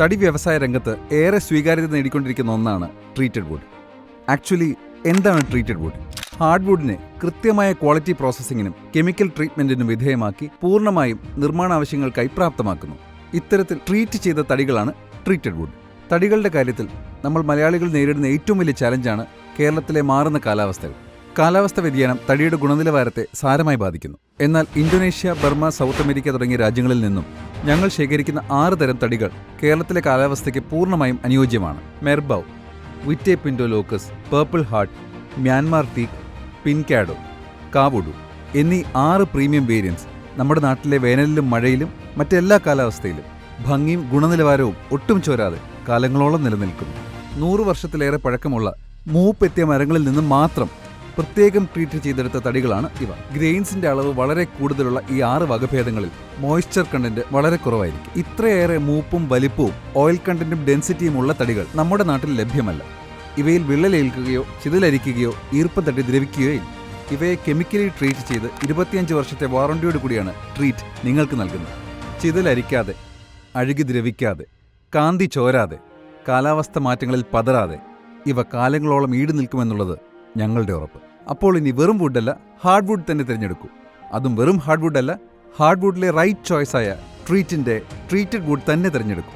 തടി വ്യവസായ രംഗത്ത് ഏറെ സ്വീകാര്യത നേടിക്കൊണ്ടിരിക്കുന്ന ഒന്നാണ് ട്രീറ്റഡ് വുഡ് ആക്ച്വലി എന്താണ് ട്രീറ്റഡ് വുഡ് ഹാർഡ്വുഡിനെ കൃത്യമായ ക്വാളിറ്റി പ്രോസസ്സിങ്ങിനും കെമിക്കൽ ട്രീറ്റ്മെന്റിനും വിധേയമാക്കി പൂർണമായും നിർമ്മാണ ആവശ്യങ്ങൾക്കായി പ്രാപ്തമാക്കുന്നു. ഇത്തരത്തിൽ ട്രീറ്റ് ചെയ്ത തടികളാണ് ട്രീറ്റഡ് വുഡ് തടികളുടെ കാര്യത്തിൽ നമ്മൾ മലയാളികൾ നേരിടുന്ന ഏറ്റവും വലിയ ചലഞ്ചാണ് കേരളത്തിലെ മാറുന്ന കാലാവസ്ഥകൾ. കാലാവസ്ഥ വ്യതിയാനം തടിയുടെ ഗുണനിലവാരത്തെ സാരമായി ബാധിക്കുന്നു. എന്നാൽ ഇന്തോനേഷ്യ ബർമ സൗത്ത് അമേരിക്ക തുടങ്ങിയ രാജ്യങ്ങളിൽ നിന്നും ഞങ്ങൾ ശേഖരിക്കുന്ന ആറ് തരം തടികൾ കേരളത്തിലെ കാലാവസ്ഥയ്ക്ക് പൂർണമായും അനുയോജ്യമാണ്. മെർബൗ വിറ്റേ പിൻഡോ locust purple heart Myanmar teak pyinkado കാവുഡു എന്നീ ആറ് പ്രീമിയം വേരിയൻസ് നമ്മുടെ നാട്ടിലെ വേനലിലും മഴയിലും മറ്റെല്ലാ കാലാവസ്ഥയിലും ഭംഗിയും ഗുണനിലവാരവും ഒട്ടും ചോരാതെ കാലങ്ങളോളം നിലനിൽക്കുന്നു. നൂറു വർഷത്തിലേറെ പഴക്കമുള്ള മൂപ്പെത്തിയ മരങ്ങളിൽ നിന്ന് മാത്രം പ്രത്യേകം ട്രീറ്റ് ചെയ്തെടുത്ത തടികളാണ് ഇവ. ഗ്രെയിൻസിന്റെ അളവ് വളരെ കൂടുതലുള്ള ഈ ആറ് വകഭേദങ്ങളിൽ മോയ്സ്ചർ കണ്ടന്റ് വളരെ കുറവായിരിക്കും. ഇത്രയേറെ മൂപ്പും വലിപ്പവും ഓയിൽ കണ്ടന്റും ഡെൻസിറ്റിയും ഉള്ള തടികൾ നമ്മുടെ നാട്ടിൽ ലഭ്യമല്ല. ഇവയിൽ വിള്ളലേൽക്കുകയോ ചിതലരിക്കുകയോ ഈർപ്പം തട്ടി ദ്രവിക്കുകയോ ഇവയെ കെമിക്കലി ട്രീറ്റ് ചെയ്ത് ഇരുപത്തിയഞ്ച് വർഷത്തെ വാറണ്ടിയോട് കൂടിയാണ് ട്രീറ്റ് നിങ്ങൾക്ക് നൽകുന്നത്. ചിതലരിക്കാതെ അഴുകി ദ്രവിക്കാതെ കാന്തി ചോരാതെ കാലാവസ്ഥ മാറ്റങ്ങളിൽ പതറാതെ ഇവ കാലങ്ങളോളം ഈട് നിൽക്കുമെന്നുള്ളത് ഞങ്ങളുടെ ഉറപ്പ്. അപ്പോൾ ഇനി വെറും വുഡല്ല ഹാർഡ് വുഡ് തന്നെ തിരഞ്ഞെടുക്കൂ. അതും വെറും ഹാർഡ് വുഡ് അല്ല ഹാർഡ് വുഡിലെ റൈറ്റ് ചോയ്സായ ട്രീറ്റിന്റെ ട്രീറ്റഡ് വുഡ് തന്നെ തിരഞ്ഞെടുക്കൂ.